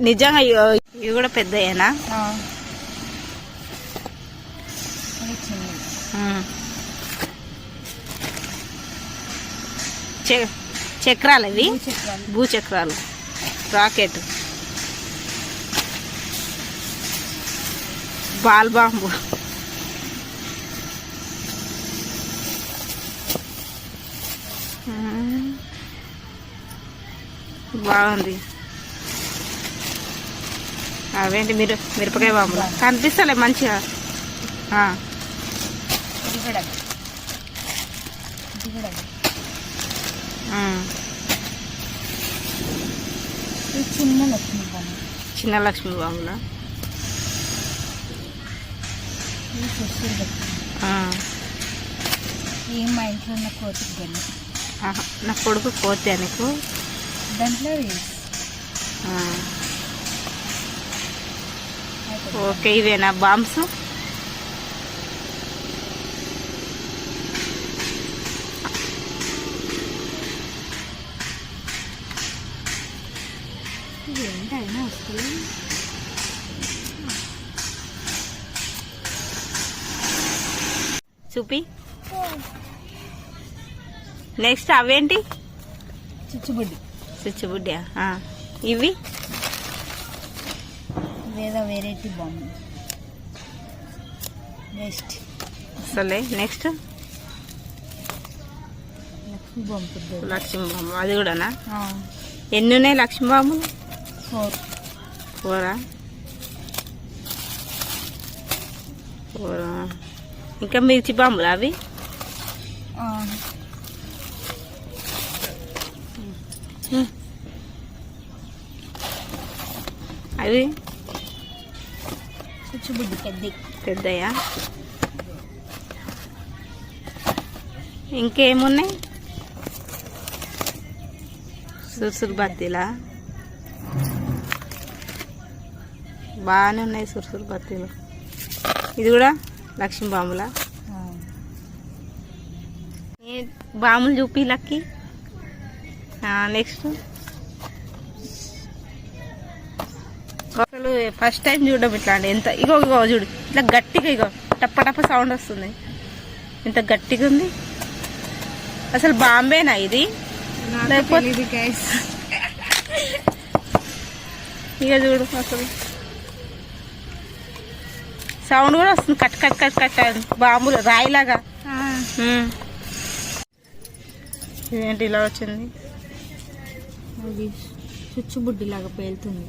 నిజంగా ఇవి కూడా పెద్దయేనా? చక్రాలు ఇవి? భూచక్రాలు. భూచక్రాలు. రాకెట్. Ball bomb. బాగుంది. అవేంటి మీరు మిరపకాయ బాంబులు? కనిపిస్తలే మంచిగా. చిన్న లక్ష్మీ చిన్న బాంబులా? ఆ. ఈ మా ఇంట్లో ఉన్న కోతికి. నా కొడుకు కోతే నీకు? దాంట్లో. ఓకే ఇవేనా బాంబ్స్ ఏంటి అయినా వస్తుంది చూపి. నెక్స్ట్ అవేంటి? చిచ్చుబుడ్డి. చిచ్చుబుడ్డా. ఇవి? వేద వెరైటీ బొమ్మ బెస్ట్ అసలే నెక్స్ట్ లక్ష్మీ పెద్దది లక్ష్మీ బాంబు అది కూడానా? ఎన్ని ఉన్నాయి లక్ష్మీ బాంబు ఫోర్ కూర కూర ఇంకా మిర్చి బాంబులు అవి? అవి? చిచ్చుబుడ్డి పెద్ద పెద్దయా ఇంకేమున్నాయి? సుర్సురు బత్తీలా? బాగానే ఉన్నాయి సుర్సురు బత్తీలు. ఇది కూడా లక్ష్మీ బాంబులా? బాంబులు చూపి లక్కి. నెక్స్ట్. అసలు ఫస్ట్ టైం చూడడం ఇట్లా అండి. ఎంత ఇగో ఇగో చూడు. ఇట్లా గట్టిగా ఇగో. టప్ప టప్ప సౌండ్ వస్తుంది. ఇంత గట్టిగా ఉంది. అసలు బాంబేనా ఇది? ఇక చూడు అసలు. సౌండ్ కూడా వస్తుంది. Cut cut cut cut. బాంబులు రాయిలాగా. ఇదేంటి ఇలా వచ్చింది? చుచ్చుబుడ్డి లాగా పేలుతుంది.